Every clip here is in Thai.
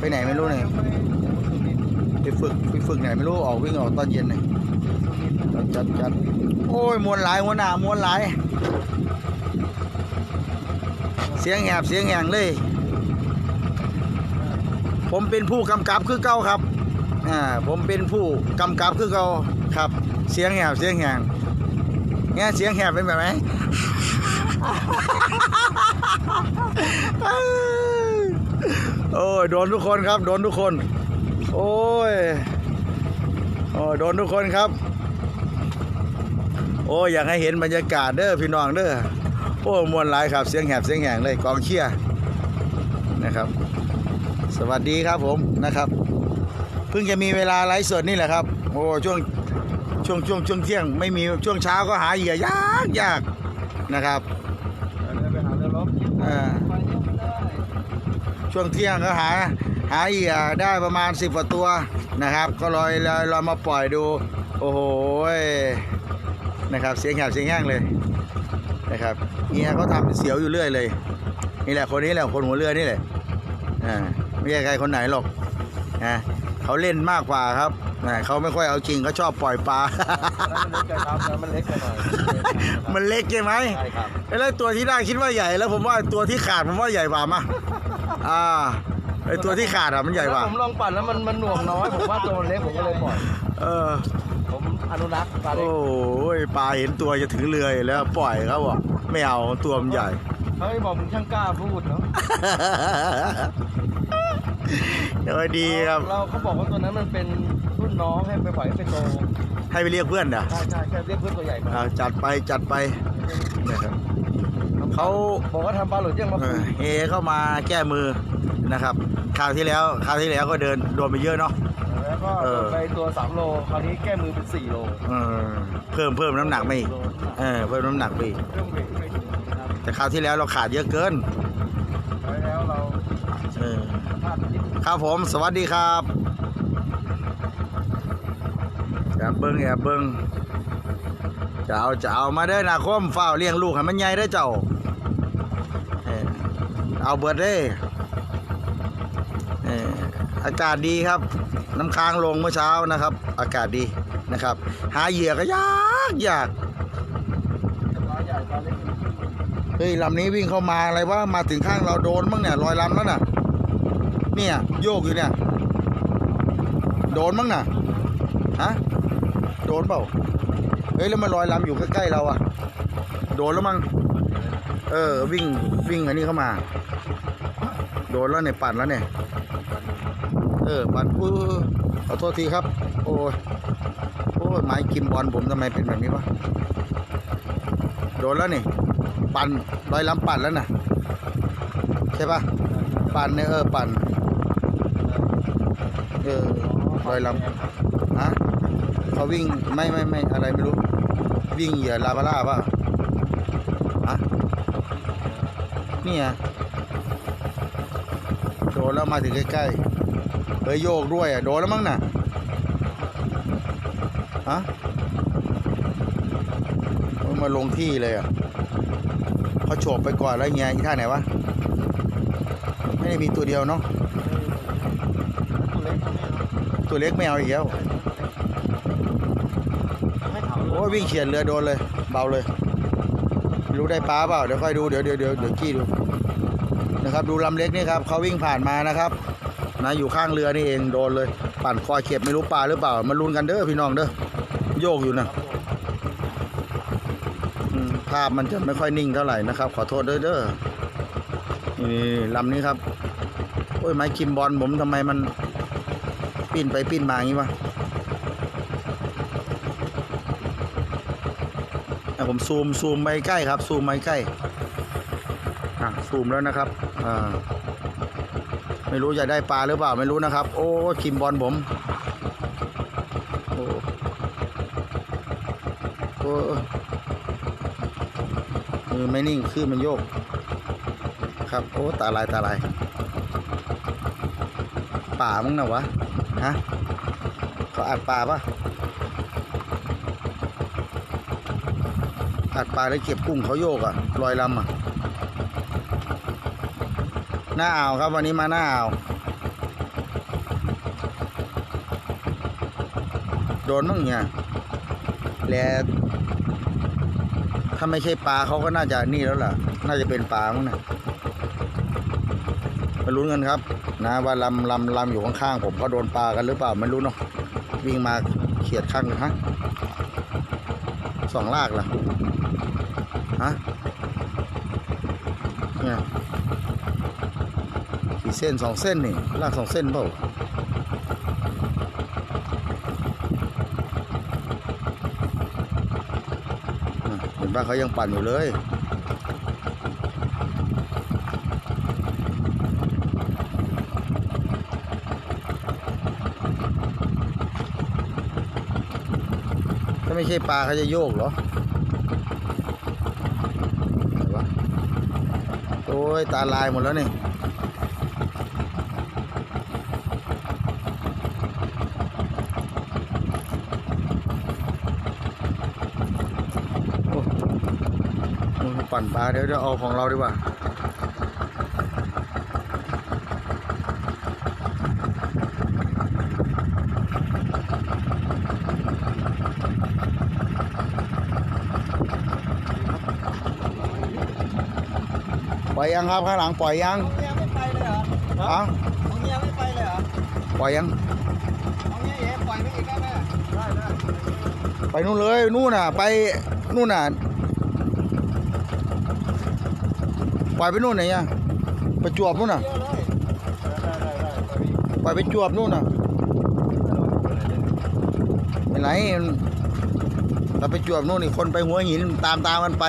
ไปไหนไม่รู้เนี่ยไปฝึกไปฝึกไหนไม่รู้ออกวิ่งออกตอนเย็นเนี่ยจัดจัดจัดโอ้ยมวนหลายหัวหน้ามวนหลาย เสียงแหบเสียงแหงเลย ผมเป็นผู้กำกับคือเก่าครับอ่าผมเป็นผู้กำกับคือเก่าครับ เสียงแหบเสียงแหงเนี่ยเสียงแหบเป็นแบบไหน โอ้ยโดนทุกคนครับ โดนทุกคน โอ้ยโอ้ยโดนทุกคนครับ โอ้ยอยากให้เห็นบรรยากาศเด้อพี่น้องเด้อโอ้ยมวนหลายครับเสียงแหบเสียงแหงเลยกองเชียร์นะครับ สวัสดีครับผมนะครับ เพิ่งจะมีเวลาไลฟ์สดนี่แหละครับ โอ้ช่วงช่วงช่วงช่วงเที่ยง ไม่มีช่วงเช้าก็หาเหยื่อยากยากนะครับไปหาเรือรบอ่า ไปเที่ยวไม่ได้ ช่วงเที่ยงก็หาหาเหยื่อได้ประมาณสิบกว่าตัวนะครับ ก็ลอยลอยลอยมาปล่อยดู โอ้โหนะครับเสียงแหบเสียงแห้งเลยนะครับเฮียเขาทำเสียวอยู่เรื่อยเลย นี่แหละคนนี้แหละคนหัวเรือนี่แหละอ่าไม่ใช่ใครคนไหนหรอกนะเขาเล่นมากกว่าครับนะเขาไม่ค่อยเอาจริงเขาชอบปล่อยปลาแล้วมันเล็กไปครับแล้วมันเล็กไปหน่อยมันเล็กใช่ไหมใช่ครับแล้วตัวที่ได้คิดว่าใหญ่แล้วผมว่าตัวที่ขาดผมว่าใหญ่กว่ามา อ่าไอตัวที่ขาดอะมันใหญ่กว่า ผมลองปั่นแล้วมันมันหน่วงน้อย ผมว่าตัวมันเล็กผมก็เลยปล่อย เออ ผมอนุรักษ์ปลาเล็กโอ้ยปลาเห็นตัวจะถึงเรืออยู่แล้วปล่อยเขาบอกไม่เอาตัวมันใหญ่ เฮ้ยบอกมึงช่างกล้าพูดเนาะเดี๋ยวดีครับ เราเขาบอกว่าตัวนั้นมันเป็นรุ่นน้องให้ไปปล่อยให้เป็นโตให้ไปเรียกเพื่อนเด้อใช่ใช่แค่เรียกเพื่อนตัวใหญ่มา อ่าจัดไปจัดไปนะครับ เขาบอกว่าทำปลาหลุดยังมาเอคุอยเฮเข้ามาแก้มือนะครับคราวที่แล้วคราวที่แล้วก็เดินโดนไปเยอะเนาะแล้วก็เออไปตัวสามโลคราวนี้แก้มือเป็นสี่โลเออเพิ่มเพิ่มน้ำหนักไปอีกเออเพิ่มน้ำหนักไปอีกเครื่องเบรกไม่ถึงนะครับแต่คราวที่แล้วเราขาดเยอะเกินแล้วเราเออพลาดนิดครับผมสวัสดีครับแอบเบิ้งแอบเบิ้งจะเอาจะเอามาเด้อนาคมเฝ้าวเลี้ยงลูกให้มันใหญ่เด้อเจ้าเออ เอาเบิดเด้เอออากาศดีครับ น้ำค้างลงเมื่อเช้านะครับ อากาศดีนะครับ หาเหยื่อก็ยากยากเฮ้ยลำนี้วิ่งเข้ามาอะไรวะมาถึงข้างเราโดนมั้งเนี่ยลอยลำแล้วน่ะ เนี่ยโยกอยู่เนี่ย โดนมั้งน่ะฮะโดนเปล่าเฮ้ยแล้วมันลอยลำอยู่ใกล้ๆเราอะโดนแล้วมั้งเออวิ่งวิ่งอันนี้เข้ามา โดนแล้วเนี่ยปั่นแล้วเนี่ย เออ ปั่นอู้ขอโทษทีครับ โอ้ยโอ้ยไม้กิมบอลผมทำไมเป็นแบบนี้วะ โดนแล้วนี่ ปั่นลอยลำปั่นแล้วน่ะใช่ปะปั่นเนี่ยเออปั่น เออลอยลำฮะเขาวิ่งไม่ไม่ไม่อะไรไม่รู้ วิ่งเหยื่อลาบาร่าป่ะฮะนี่ไงโด นแล้วมาถึงใกล้ๆเฮ้ยโยกด้วยอะโดนแล้วมั้งน่ะฮะมาลงที่เลยอะเขาโฉบไปก่อนแล้วเงี้ยอีท่าไหนวะไม่ได้มีตัวเดียวเนาะตัวเล็กตัวนี้เนาะตัวเล็กไม่เอาอีกแล้วโอ้วิ่งเฉียดเรือโดนเลย เบาเลย รู้ได้ปลาเปล่าเดี๋ยวค่อยดูเดี๋ยวเดี๋ยวเดี๋ยวเดี๋ยวกี้ดู นะครับดูลำเล็กนี่ครับเขาวิ่งผ่านมานะครับนะอยู่ข้างเรือนี่เองโดนเลยปั่นคอยเข็บไม่รู้ปลาหรือเปล่ามาลุ้นกันเด้อพี่น้องเด้อโยกอยู่นะภาพมันจะไม่ค่อยนิ่งเท่าไหร่นะครับ ขอโทษเด้วยเด้อนี่ลำนี้ครับโอ้ยไม้คิมบอลผมทำไมมันปิ้นไปปิ้นมาอย่างนี้วะอะผมซูมซูมไปใกล้ครับ ซูมไปใกล้ อะซูมแล้วนะครับอ่าไม่รู้จะได้ปลาหรือเปล่าไม่รู้นะครับ โอ้คิมบอลผมโอ้โอ้มือไม่นิ่งขึ้นมันโยก ครับ โอ้ตาลายตาลายป่ามึงนะวะฮะเขาอัดปลาปะอัดปลาแล้วเก็บกุ้งเขาโยกอะลอยลำอะ น้าอ่าวครับวันนี้มาหน้าอ่าวโดนมั้งเนี่ยแล้วถ้าไม่ใช่ปลาเขาก็น่าจะนี่แล้วล่ะ น่าจะเป็นปลามั้งนะมาลุ้นกันครับ นะว่าลำลำลำอยู่ข้างๆผมก็โดนปลากันหรือเปล่าไม่รู้เนาะวิ่งมาเขียดข้างฮะสองลากล่ะฮะเนี่ย กี่เส้นสองเส้นนี่ลากสองเส้นเปล่าเห็นป่ะเขายังปั่นอยู่เลยถ้าไม่ใช่ปลาเขาจะโยกเหรอไหนวะโอ้ยตาลายหมดแล้วนี่ โอ้ มึงปั่นปลาเดี๋ยวเดี๋ยวเอาของเราดีกว่าปล่อยยังครับข้างหลังปล่อยยังเอาเมียไม่ไปเลยเหรออะเอาเมียไม่ไปเลยเหรอปล่อยยังเอาเมียเอ๋ปล่อยไม่อีกได้ไหมได้ได้ไปนู่นเลยนู่นน่ะ ไปนู่นน่ะ ปล่อยไปนู่นไหนอะประจวบนู่นน่ะเยอะเลยได้ได้ได้ปล่อยไปจวบนู่นน่ะไม่ไหนเราไปจวบนู่นนี่คนไปหัวหินตามตามกันไป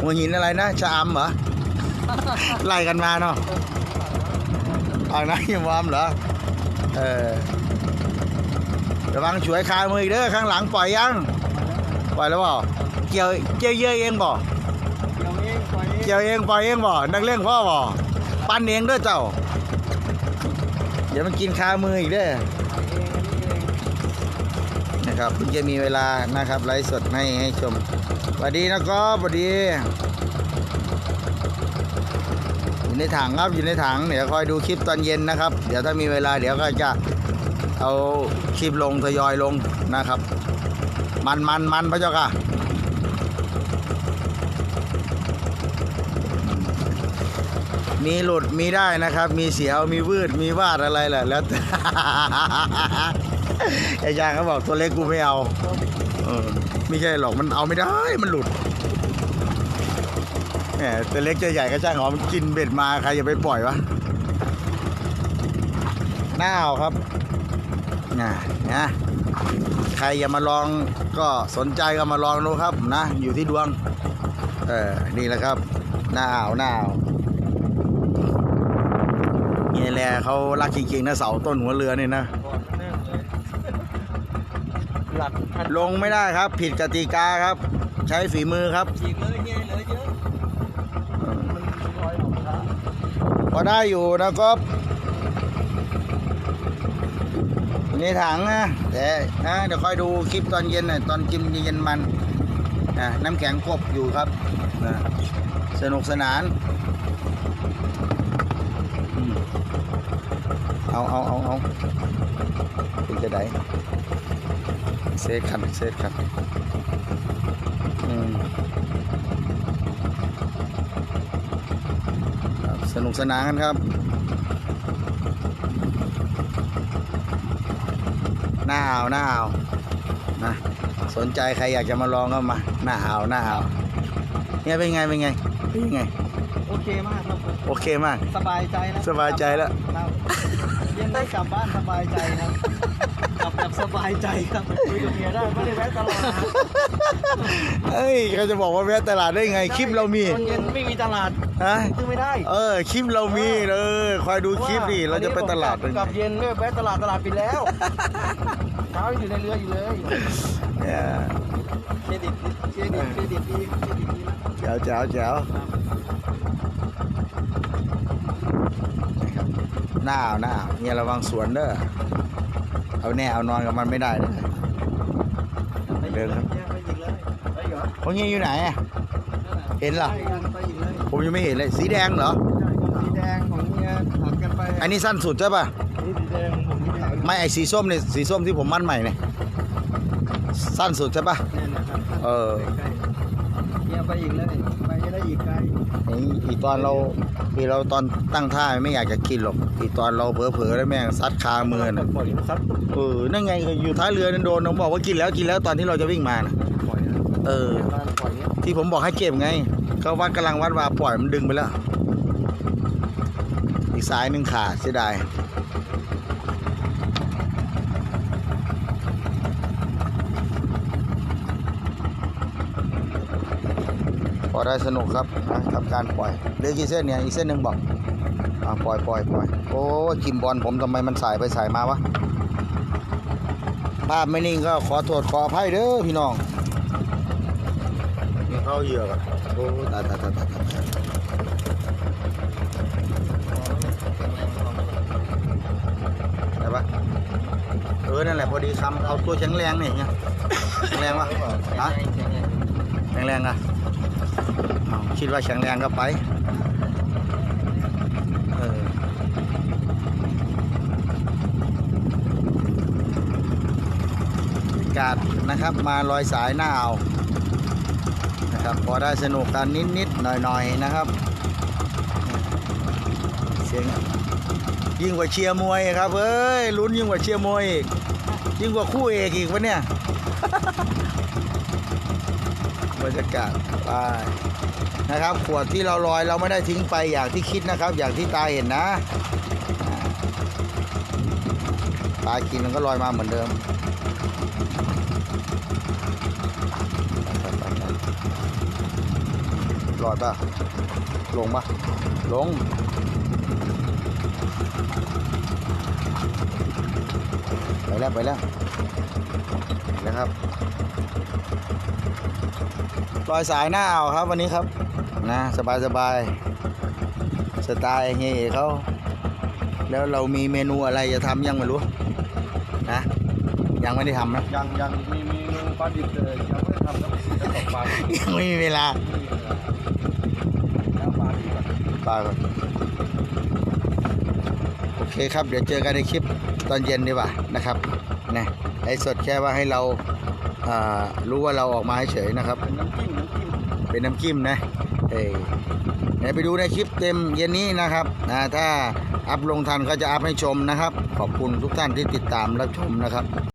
หัวหินอะไรนะชะอำเหรอไล่กันมาเนาะอ่างน้ำยมวามเหรอเออระวังฉวยคามืออีกเด้อข้างหลังปล่อยยังปล่อยแล้วเปล่าเกี่ยวเกี่ยวเยอะเองบ่ เกี่ยวเองปล่อยเองบ่นักเล่นพ่อบ่ปั้นเองด้อเจ้า เดี๋ยวมันกินคามืออีกเด้อนนี้เองนะครับเพิ่งจะมีเวลานะครับไลฟ์สดให้ให้ชมสวัสดีนะครับสวัสดีอยู่ในถังครับอยู่ในถังเดี๋ยวคอยดูคลิปตอนเย็นนะครับ เดี๋ยวถ้ามีเวลาเดี๋ยวก็จะเอาคลิปลงทยอยลงนะครับ มันมันมันพระเจ้าค่ะ มีหลุดมีได้นะครับ มีเสียวมีวืดมีวาดอะไรแหละแล้วไอ้ยางเขาบอกตัวเล็กกูไม่เอาเออไม่ใช่หรอกมันเอาไม่ได้มันหลุดแหมตัวเล็กจะใหญ่ก็ช่างหอมนกินเบ็ดมาใครจะไปปล่อยวะหน้าเอาครับนะนะใครอย่ามาลองก็สนใจก็มาลองดูครับนะ อยู่ที่ดวง เออ นี่แหละครับ หน้าอ่าวหน้าอ่าว แหละเขารักจริงๆนะเสาต้นหัวเรือนี่นะก่อนแน่เลยหลัดพันลงไม่ได้ครับ ผิดกติกาครับ ใช้ฝีมือครับฉีกเลยเงี้ยเลยเยอะมันลอยออกมาพอได้อยู่นะครับในถังนะแต่นะเดี๋ยวคอยดูคลิปตอนเย็นหน่อยตอนกินเย็นมันนะน้ำแข็งกบอยู่ครับนะสนุกสนานอืม เอาเอาเอาเอาเป็นจะได้เซตครับเซตครับอืมครับสนุกสนานกันครับ หน้าอ่าวหน้าอ่าวนะสนใจใครอยากจะมาลองก็มา หน้าอ่าวหน้าอ่าวเนี่ยเป็นไงเป็นไงเป็นไง โอเคมาก โอเคมาก สบายใจแล้วสบายใจแล้ว ครับเย็นได้กลับบ้านสบายใจครับกลับแบบสบายใจครับคุยกับเมียได้ไม่ได้แวะตลาดเอ้ยเขาจะบอกว่าแวะตลาดได้ไงคลิปเรามีตอนเย็นไม่มีตลาดฮะซื้อไม่ได้เออคลิปเรามีเออคอยดูคลิปดิเราจะไปตลาดกลับเย็นไม่แวะตลาดตลาดปิดแล้วเช้าอยู่ในเรืออยู่เลยเนี่ยเครดิตเครดิตเครดิตดีเครดิตดีนะ แจ๋วแจ๋วแจ๋ว หน้าเอาหน้าเอาเนี่ยระวังสวนเด้อเอาแน่เอานอนกับมันไม่ได้เลยไปยิงเลยไปยิงเลยไปเหรอพวกนี้อยู่ไหนอะเห็นเหรอไปกันไปยิงเลยผมยังไม่เห็นเลยสีแดงเหรอสีแดงของเมียถัดกันไปอันนี้สั้นสุดใช่ป่ะนี่สีแดงผมนี่ขาวไม่ไอสีส้มเนี่ยสีส้มที่ผมมั่นใหม่เนี่ยสั้นสุดใช่ปะเนี่ยนะครับเออใกล้ๆ เนี่ยไปอีกเลยไปได้อีกไกลอีอีตอนเราอีเราตอนตั้งท่าไม่อยากจะกินหรอกอีตอนเราเผลอๆแล้วแม่งซัดคามือน่ะปล่อยซัดเออนั่นไงอยู่ท้ายเรือนั่นโดนน้องบอกว่ากินแล้วกินแล้วตอนที่เราจะวิ่งมานะปล่อยนะเออบ้านปล่อยเนี่ยที่ผมบอกให้เก็บไงก็วัดกำลังวัดว่าปล่อยมันดึงไปแล้ว อีกสายหนึ่งขาดเสียดาย พอได้สนุกครับนะกับการปล่อยเหลือกี่เส้นเนี่ยอีกเส้นหนึ่งบอกอ่าปล่อยปล่อยปล่อยโอ้ยกิมบอลผมทำไมมันสายไปสายมาวะภาพไม่นิ่งก็ขอโทษขออภัยเด้อพี่น้องมีเข้าเหยื่อกันโอ้ตายตายตายตายตายได้ปะเออนั่นแหละพอดีคำเอาตัวแข็งแรงนี่ไงแข็งแรงปะฮะแข็งแรงอะอ้าว คิดว่าแข็งแรงก็ไปกาศนะครับมาลอยสายหน้าเอาวนะครับพอได้สนุกกันนิดๆหน่อยๆนะครับเสียงยิ่งกว่าเชียร์มวยครับเอ้ยลุ้นยิ่งกว่าเชียร์มวยอีกยิ่งกว่าคู่เอกอีกวะเนี่ยบรรยากาศไป นะครับ ขวดที่เราลอยเราไม่ได้ทิ้งไปอย่างที่คิดนะครับ อย่างที่ตาเห็นนะอ่าตากินมันก็ลอยมาเหมือนเดิมรอดป่ะลงป่ะลงไปแล้วไปแล้วไปแล้วครับลอยสายหน้าอ่าวครับวันนี้ครับ นะสบายสบายสไตล์เฮียเอกเขาแล้วเรามีเมนูอะไรจะทำยังไม่รู้นะยังไม่ได้ทำนะยังยังมีเมนูปลาดิบเลยยังไม่ได้ทำแล้วจะตกปลาที่ยังไม่มีเวลาแล้วปลาที่แบบปลาก่อนโอเคครับเดี๋ยวเจอกันในคลิปตอนเย็นดีกว่านะครับนะไอ้สดแค่ว่าให้เราอ่ารู้ว่าเราออกมาเฉยๆนะครับ เป็นน้ำจิ้มน้ำจิ้มเป็นน้ำจิ้มนะ เอ้ยเดี๋ยวไปดูในคลิปเต็มเย็นนี้นะครับนะถ้าอัพลงทันก็จะอัพให้ชมนะครับ ขอบคุณทุกท่านที่ติดตามรับชมนะครับ